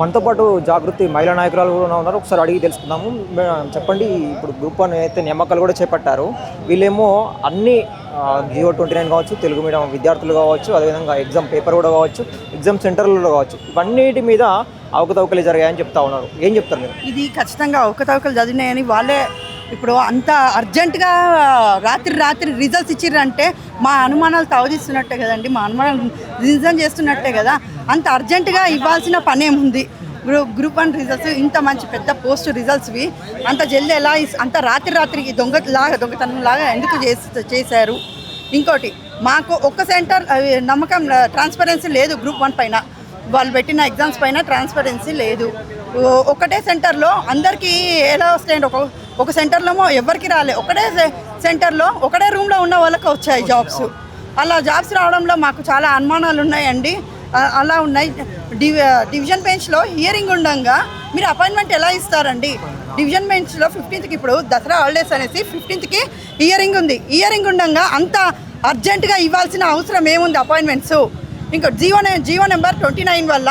మనతో పాటు జాగృతి మహిళా నాయకురాలు కూడా ఉన్నారు. ఒకసారి అడిగి తెలుసుకుందాము. చెప్పండి ఇప్పుడు గ్రూప్ వన్ అయితే నియామకాలు కూడా చేపట్టారు. వీళ్ళేమో అన్ని జియో ట్వంటీ నైన్ కావచ్చు తెలుగు మీడియం విద్యార్థులు కావచ్చు అదేవిధంగా ఎగ్జామ్ పేపర్ కూడా కావచ్చు ఎగ్జామ్ సెంటర్లలో కావచ్చు ఇవన్నిటి మీద అవకతవకలు జరిగాయని చెప్తా ఉన్నారు. ఏం చెప్తారు మీరు? ఇది ఖచ్చితంగా అవకతవకలు చదివినాయని వాళ్ళే ఇప్పుడు అంత అర్జెంటుగా రాత్రి రాత్రి రిజల్ట్స్ ఇచ్చిర్రంటే మా అనుమానాలు తవదిస్తున్నట్టే కదండి. మా అనుమానాలు రిజన్ చేస్తున్నట్టే కదా. అంత అర్జెంటుగా ఇవ్వాల్సిన పనేముంది? గ్రూప్ వన్ రిజల్ట్స్ ఇంత మంచి పెద్ద పోస్ట్ రిజల్ట్స్వి అంత జల్దీ ఎలా అంత రాత్రి రాత్రికి దొంగ లాగా దొంగతనం లాగా ఎందుకు చేసి చేశారు? ఇంకోటి మాకు ఒక్క సెంటర్ నమ్మకం ట్రాన్స్పరెన్సీ లేదు గ్రూప్ వన్ పైన. వాళ్ళు పెట్టిన ఎగ్జామ్స్ పైన ట్రాన్స్పరెన్సీ లేదు. ఒకటే సెంటర్లో అందరికీ ఎలా వస్తాయండి ఒక ఒక సెంటర్లో ఎవరికి రాలే. ఒకటే సెంటర్లో ఒకటే రూమ్లో ఉన్న వాళ్ళకి వచ్చాయి జాబ్స్. అలా జాబ్స్ రావడంలో మాకు చాలా అనుమానాలు ఉన్నాయండి. అలా ఉన్నాయి. డివి డివిజన్ బెంచ్లో హియరింగ్ ఉండగా మీరు అపాయింట్మెంట్ ఎలా ఇస్తారండి? డివిజన్ బెంచ్లో ఫిఫ్టీన్త్కి ఇప్పుడు దసరా హాలిడేస్ అనేసి ఫిఫ్టీన్త్కి హియరింగ్ ఉంది. హియరింగ్ ఉండగా అంత అర్జెంటుగా ఇవ్వాల్సిన అవసరం ఏముంది అపాయింట్మెంట్స్? ఇంకా జీవో నె- జీవో నెంబర్ ట్వంటీ నైన్ వల్ల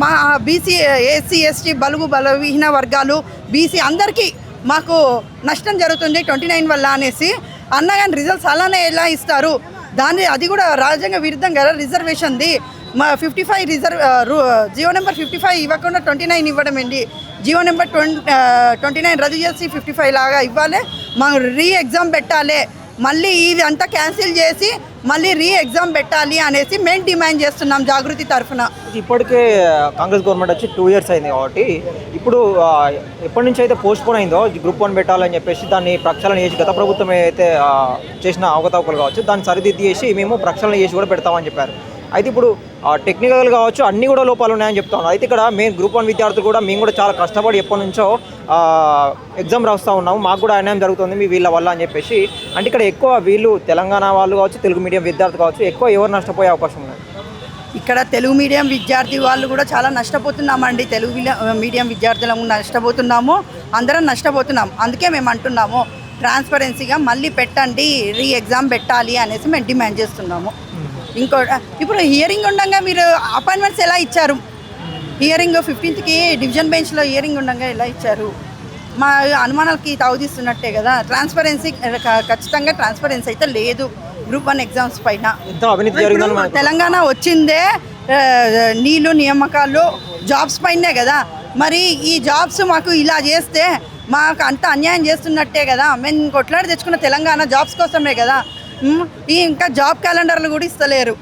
మా బీసీ ఎస్సీ ఎస్టీ బలుగు బలహీన వర్గాలు బీసీ అందరికీ మాకు నష్టం జరుగుతుంది ట్వంటీ నైన్ వల్ల అనేసి అన్న కానీ రిజల్ట్స్ అలానే ఎలా ఇస్తారు? దాన్ని అది కూడా రాజ్యాంగ విరుద్ధం కదా రిజర్వేషన్ది మా fifty five reserve GO number fifty five ఇవ్వకుండా ట్వంటీ నైన్ ఇవ్వడం అండి GO number twenty twenty nine రద్దు చేసి ఫిఫ్టీ ఫైవ్ లాగా ఇవ్వాలి. మనం రీ ఎగ్జామ్ పెట్టాలి. మళ్ళీ ఇది అంతా క్యాన్సిల్ చేసి మళ్ళీ రీ ఎగ్జామ్ పెట్టాలి అనేసి మేము డిమాండ్ చేస్తున్నాం జాగృతి తరఫున. ఇప్పటికే కాంగ్రెస్ గవర్నమెంట్ వచ్చి టూ ఇయర్స్ అయింది కాబట్టి ఇప్పుడు ఎప్పటి నుంచి అయితే పోస్ట్ పోన్ అయిందో గ్రూప్ వన్ పెట్టాలని చెప్పేసి దాన్ని ప్రక్షాళన చేసి గత ప్రభుత్వం అయితే చేసిన అవకతవకలు కావచ్చు దాన్ని సరిదిద్ది చేసి మేము ప్రక్షాళన చేసి కూడా పెడతామని చెప్పారు. అయితే ఇప్పుడు టెక్నికల్ కావచ్చు అన్నీ కూడా లోపాలు ఉన్నాయని చెప్తా అయితే ఇక్కడ మేము గ్రూప్ వన్ విద్యార్థులు కూడా మేము కూడా చాలా కష్టపడి ఎప్పటి నుంచో ఎగ్జామ్ రాస్తూ ఉన్నాము. మాకు కూడా అన్యాయం జరుగుతుంది మీ వీళ్ళ వల్ల అని చెప్పేసి. అంటే ఇక్కడ ఎక్కువ వీళ్ళు తెలంగాణ వాళ్ళు కావచ్చు తెలుగు మీడియం విద్యార్థులు కావచ్చు ఎక్కువ ఎవరు నష్టపోయే అవకాశం ఉంది ఇక్కడ తెలుగు మీడియం విద్యార్థి వాళ్ళు కూడా చాలా నష్టపోతున్నామండి. తెలుగు మీడియం విద్యార్థులము నష్టపోతున్నాము అందరం నష్టపోతున్నాం. అందుకే మేము అంటున్నాము ట్రాన్స్పరెన్సీగా మళ్ళీ పెట్టండి రీ ఎగ్జామ్ పెట్టాలి అనేసి మేము డిమాండ్ చేస్తున్నాము. ఇంకో ఇప్పుడు హియరింగ్ ఉండగా మీరు అపాయింట్మెంట్స్ ఎలా ఇచ్చారు? హియరింగ్ ఫిఫ్టీన్త్కి డివిజన్ బెంచ్లో హియరింగ్ ఉండగా ఎలా ఇచ్చారు? మా అనుమానాలకి తావుదీస్తున్నట్టే కదా ట్రాన్స్పరెన్సీ ఖచ్చితంగా ట్రాన్స్పరెన్సీ అయితే లేదు గ్రూప్ వన్ ఎగ్జామ్స్ పైన. తెలంగాణ వచ్చిందే నీళ్ళు నియామకాలు జాబ్స్ పైనే కదా. మరి ఈ జాబ్స్ మాకు ఇలా చేస్తే మాకు అంత అన్యాయం చేస్తున్నట్టే కదా. మేము కొట్లాడి తెచ్చుకున్న తెలంగాణ జాబ్స్ కోసమే కదా. ఈ ఇంకా జాబ్ క్యాలెండర్లు కూడా ఇస్తలేరు.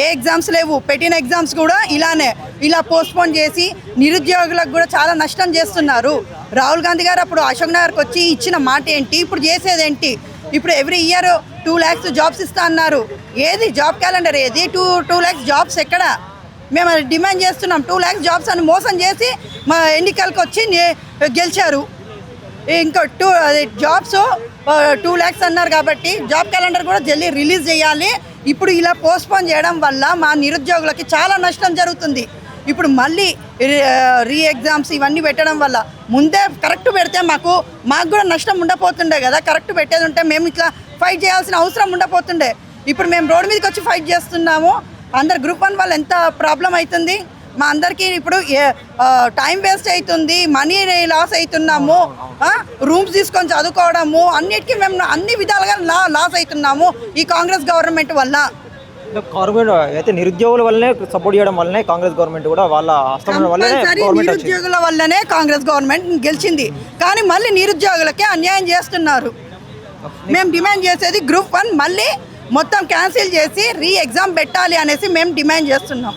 ఏ ఎగ్జామ్స్ లేవు. పెట్టిన ఎగ్జామ్స్ కూడా ఇలానే. ఇలా పోస్ట్పోన్ చేసి నిరుద్యోగులకు కూడా చాలా నష్టం చేస్తున్నారు. రాహుల్ గాంధీ గారు అప్పుడు అశోక్ నగర్కి వచ్చి ఇచ్చిన మాట ఏంటి? ఇప్పుడు చేసేది ఏంటి? ఇప్పుడు every year two lakhs jobs ఇస్తా అన్నారు. ఏది? జాబ్ క్యాలెండర్ ఏది? టూ టూ ల్యాక్స్ జాబ్స్ ఎక్కడ? మేము అది డిమాండ్ చేస్తున్నాం. టూ ల్యాక్స్ జాబ్స్ అని మోసం చేసి మా ఎన్నికలకు వచ్చి గెలిచారు. ఇంకో టూ అది జాబ్స్ టూ ల్యాక్స్ అన్నారు కాబట్టి జాబ్ క్యాలెండర్ కూడా జల్లీ రిలీజ్ చేయాలి. ఇప్పుడు ఇలా పోస్ట్పోన్ చేయడం వల్ల మా నిరుద్యోగులకి చాలా నష్టం జరుగుతుంది. ఇప్పుడు మళ్ళీ రీ ఎగ్జామ్స్ ఇవన్నీ పెట్టడం వల్ల ముందే కరెక్ట్ పెడితే మాకు మాకు కూడా నష్టం ఉండపోతుండే కదా. కరెక్ట్ పెట్టేది ఉంటే మేము ఇట్లా ఫైట్ చేయాల్సిన అవసరం ఉండపోతుండే. ఇప్పుడు మేము రోడ్డు మీదకి వచ్చి ఫైట్ చేస్తున్నాము. అందరు గ్రూప్ వన్ వాళ్ళు ఎంత ప్రాబ్లం అవుతుంది? మా అందరికీ ఇప్పుడు టైం వేస్ట్ అవుతుంది మనీ లాస్ అవుతున్నాము రూమ్స్ తీసుకొని చదువుకోవడము అన్నిటికీ మేము అన్ని విధాలుగా లాస్ అవుతున్నాము ఈ కాంగ్రెస్ గవర్నమెంట్ వల్ల. గవర్నమెంట్ అయితే నిరుద్యోగుల వల్లనే సపోర్ట్ చేయడం వల్లనే కాంగ్రెస్ గవర్నమెంట్ కూడా వాళ్ళ హస్తం వల్లనే నిరుద్యోగుల వల్లనే కాంగ్రెస్ గవర్నమెంట్ గెలిచింది. కానీ మళ్ళీ నిరుద్యోగులకే అన్యాయం చేస్తున్నారు. మేము డిమాండ్ చేసేది గ్రూప్ వన్ మళ్ళీ మొత్తం క్యాన్సిల్ చేసి రీ ఎగ్జామ్ పెట్టాలి అనేసి మేము డిమాండ్ చేస్తున్నాం.